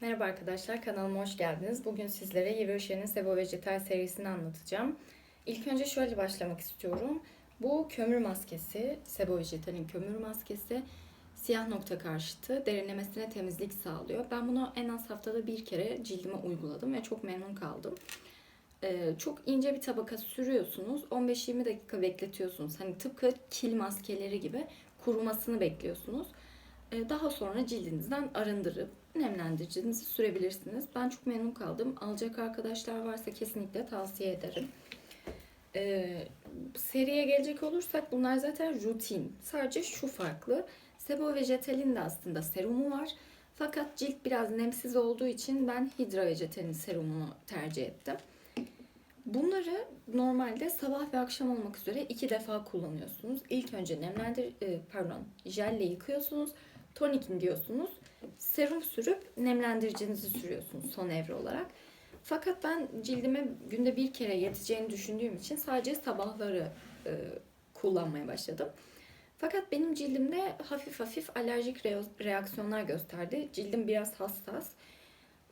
Merhaba arkadaşlar, kanalıma hoş geldiniz. Bugün sizlere Yves Sebo Vegetal serisini anlatacağım. İlk önce şöyle başlamak istiyorum. Bu kömür maskesi, Sebo Vegetal'in kömür maskesi siyah nokta karşıtı derinlemesine temizlik sağlıyor. Ben bunu en az haftada bir kere cildime uyguladım ve çok memnun kaldım. Ee, çok ince bir tabaka sürüyorsunuz. 15-20 dakika bekletiyorsunuz. Hani tıpkı kil maskeleri gibi kurumasını bekliyorsunuz. Ee, Daha sonra cildinizden arındırıp nemlendiricinizi sürebilirsiniz. Ben çok memnun kaldım. Alacak arkadaşlar varsa kesinlikle tavsiye ederim. Ee, seriye gelecek olursak bunlar zaten rutin. Sadece şu farklı. Sebo Vegetal'in de aslında serumu var. Fakat cilt biraz nemsiz olduğu için ben Hydra Vegetal'in serumunu tercih ettim. Bunları normalde sabah ve akşam olmak üzere iki defa kullanıyorsunuz. İlk önce nemlendir, e, pardon, jelle yıkıyorsunuz. Tonikin diyorsunuz. Serum sürüp nemlendiricinizi sürüyorsunuz son evre olarak. Fakat ben cildime günde bir kere yeteceğini düşündüğüm için sadece sabahları e, kullanmaya başladım. Fakat benim cildimde hafif hafif alerjik re- reaksiyonlar gösterdi. Cildim biraz hassas.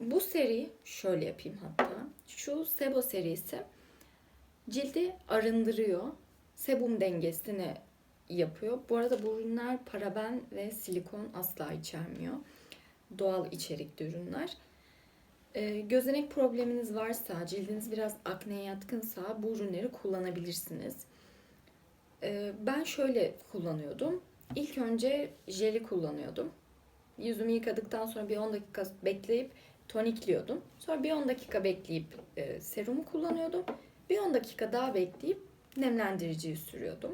Bu seri şöyle yapayım hatta. Şu Sebo serisi cildi arındırıyor. Sebum dengesini yapıyor. Bu arada bu ürünler paraben ve silikon asla içermiyor. Doğal içerikli ürünler. Ee, gözenek probleminiz varsa, cildiniz biraz akneye yatkınsa bu ürünleri kullanabilirsiniz. Ee, ben şöyle kullanıyordum. İlk önce jeli kullanıyordum. Yüzümü yıkadıktan sonra bir 10 dakika bekleyip tonikliyordum. Sonra bir 10 dakika bekleyip e, serumu kullanıyordum. Bir 10 dakika daha bekleyip nemlendiriciyi sürüyordum.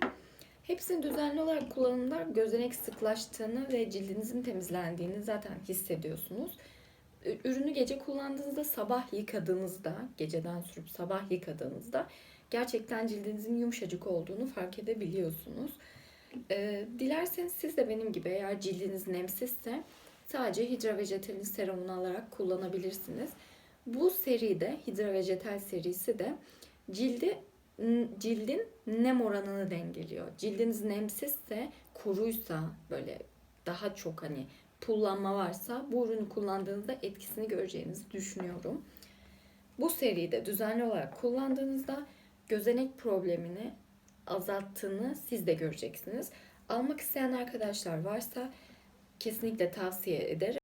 Hepsini düzenli olarak kullanımda gözenek sıklaştığını ve cildinizin temizlendiğini zaten hissediyorsunuz. Ürünü gece kullandığınızda, sabah yıkadığınızda, geceden sürüp sabah yıkadığınızda gerçekten cildinizin yumuşacık olduğunu fark edebiliyorsunuz. Ee, dilerseniz siz de benim gibi eğer cildiniz nemsizse sadece Hydra Vegetal'in serumunu alarak kullanabilirsiniz. Bu seride Hydra Vegetal serisi de cildi cildin nem oranını dengeliyor. Cildiniz nemsizse, kuruysa böyle daha çok hani pullanma varsa bu ürünü kullandığınızda etkisini göreceğinizi düşünüyorum. Bu seride düzenli olarak kullandığınızda gözenek problemini azalttığını siz de göreceksiniz. Almak isteyen arkadaşlar varsa kesinlikle tavsiye ederim.